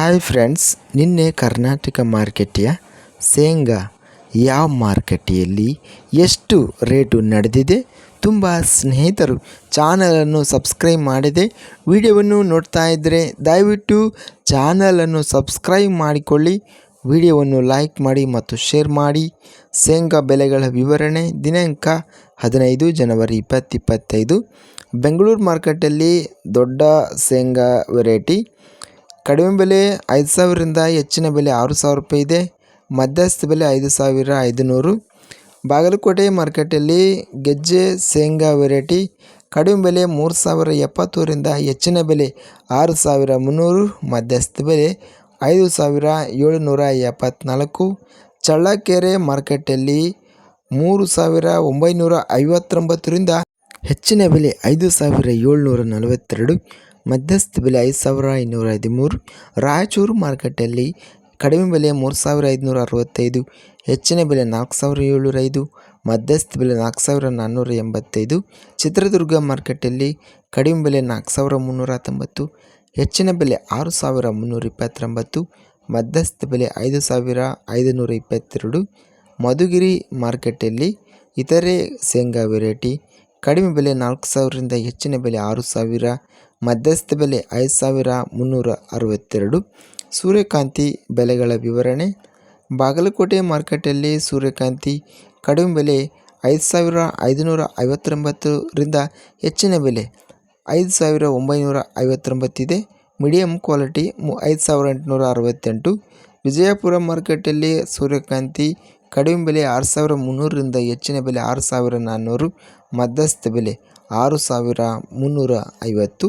Hi friends ನಿನ್ನೆ ಕರ್ನಾಟಕ ಮಾರ್ಕೆಟಿಯ ಶೇಂಗಾ ಯಾವ ಮಾರ್ಕೆಟಿಯಲ್ಲಿ ಎಷ್ಟು ರೇಟು ನಡೆದಿದೆ ತುಂಬ ಸ್ನೇಹಿತರು ಚಾನಲನ್ನು ಸಬ್ಸ್ಕ್ರೈಬ್ ಮಾಡಿದೆ. ವಿಡಿಯೋವನ್ನು ನೋಡ್ತಾ ಇದ್ದರೆ ದಯವಿಟ್ಟು ಚಾನಲನ್ನು ಸಬ್ಸ್ಕ್ರೈಬ್ ಮಾಡಿಕೊಳ್ಳಿ. ವಿಡಿಯೋವನ್ನು ಲೈಕ್ ಮಾಡಿ ಮತ್ತು ಶೇರ್ ಮಾಡಿ. ಶೇಂಗಾ ಬೆಲೆಗಳ ವಿವರಣೆ ದಿನಾಂಕ ಹದಿನೈದು ಜನವರಿ ಇಪ್ಪತ್ತಿಪ್ಪತ್ತೈದು ಬೆಂಗಳೂರು ಮಾರ್ಕೆಟಲ್ಲಿ ದೊಡ್ಡ ಶೇಂಗಾ ವೆರೈಟಿ ಕಡಿಮೆ ಬೆಲೆ ಐದು ಸಾವಿರದಿಂದ ಹೆಚ್ಚಿನ ಬೆಲೆ ಆರು ಸಾವಿರ ರೂಪಾಯಿ ಇದೆ. ಮಧ್ಯಸ್ಥ ಬೆಲೆ ಐದು ಸಾವಿರ ಐದುನೂರು. ಬಾಗಲಕೋಟೆ ಮಾರ್ಕೆಟಲ್ಲಿ ಗೆಜ್ಜೆ, ಶೇಂಗಾ ವೆರೈಟಿ ಕಡಿಮೆ ಬೆಲೆ ಮೂರು ಸಾವಿರ ಎಪ್ಪತ್ತೂರಿಂದ ಹೆಚ್ಚಿನ ಬೆಲೆ ಆರು ಸಾವಿರ ಮುನ್ನೂರು. ಮಧ್ಯಸ್ಥ ಬೆಲೆ ಐದು ಸಾವಿರ ಏಳುನೂರ ಎಪ್ಪತ್ತ್ನಾಲ್ಕು ಚಳ್ಳಕೆರೆ ಮಾರ್ಕೆಟಲ್ಲಿ ಮೂರು ಸಾವಿರ ಒಂಬೈನೂರ ಐವತ್ತೊಂಬತ್ತರಿಂದ ಹೆಚ್ಚಿನ ಬೆಲೆ ಐದು ಸಾವಿರ ಏಳ್ನೂರ ನಲವತ್ತೆರಡು. ಮಧ್ಯಸ್ಥ ಬೆಲೆ ಐದು ಸಾವಿರ ಐನೂರ ಹದಿಮೂರು, ರಾಯಚೂರು ಮಾರುಕಟ್ಟೆಯಲ್ಲಿ ಕಡಿಮೆ ಬೆಲೆ ಮೂರು ಸಾವಿರ ಐದುನೂರ ಅರವತ್ತೈದು, ಹೆಚ್ಚಿನ ಬೆಲೆ ನಾಲ್ಕು ಸಾವಿರ ಏಳ್ನೂರ ಐದು, ಮಧ್ಯಸ್ಥ ಬೆಲೆ ನಾಲ್ಕು ಸಾವಿರ ನಾನ್ನೂರ ಎಂಬತ್ತೈದು, ಚಿತ್ರದುರ್ಗ ಮಾರ್ಕೆಟಲ್ಲಿ ಕಡಿಮೆ ಬೆಲೆ ನಾಲ್ಕು ಸಾವಿರ ಮುನ್ನೂರ ಹತ್ತೊಂಬತ್ತು, ಹೆಚ್ಚಿನ ಬೆಲೆ ಆರು ಸಾವಿರ ಮುನ್ನೂರ ಇಪ್ಪತ್ತೊಂಬತ್ತು, ಮಧ್ಯಸ್ಥ ಬೆಲೆ ಐದು ಸಾವಿರ ಐದುನೂರ ಇಪ್ಪತ್ತೆರಡು, ಮಧುಗಿರಿ ಮಾರ್ಕೆಟಲ್ಲಿ ಇತರೆ ಶೇಂಗಾ ವೆರೈಟಿ ಕಡಿಮೆ ಬೆಲೆ ನಾಲ್ಕು ಸಾವಿರದಿಂದ ಹೆಚ್ಚಿನ ಬೆಲೆ ಆರು ಸಾವಿರ ಮಧ್ಯಸ್ಥ ಬೆಲೆ ಐದು ಸಾವಿರ ಮುನ್ನೂರ ಅರವತ್ತೆರಡು. ಸೂರ್ಯಕಾಂತಿ ಬೆಲೆಗಳ ವಿವರಣೆ. ಬಾಗಲಕೋಟೆ ಮಾರ್ಕೆಟಲ್ಲಿ ಸೂರ್ಯಕಾಂತಿ ಕಡಿಮೆ ಬೆಲೆ ಐದು ಸಾವಿರ ಐದುನೂರ ಐವತ್ತೊಂಬತ್ತರಿಂದ ಹೆಚ್ಚಿನ ಬೆಲೆ ಐದು ಸಾವಿರ ಒಂಬೈನೂರ ಐವತ್ತೊಂಬತ್ತಿದೆ. ಮೀಡಿಯಮ್ ಕ್ವಾಲಿಟಿ ಮು ಐದು ಸಾವಿರ ಎಂಟುನೂರ ಅರವತ್ತೆಂಟು. ವಿಜಯಪುರ ಮಾರ್ಕೆಟಲ್ಲಿ ಸೂರ್ಯಕಾಂತಿ ಕಡಿಮೆ ಬೆಲೆ ಆರು ಸಾವಿರ ಮುನ್ನೂರರಿಂದ ಹೆಚ್ಚಿನ ಬೆಲೆ ಆರು ಸಾವಿರ ನಾನ್ನೂರು. ಮಧ್ಯಸ್ಥ ಬೆಲೆ ಆರು ಸಾವಿರ ಮುನ್ನೂರ ಐವತ್ತು.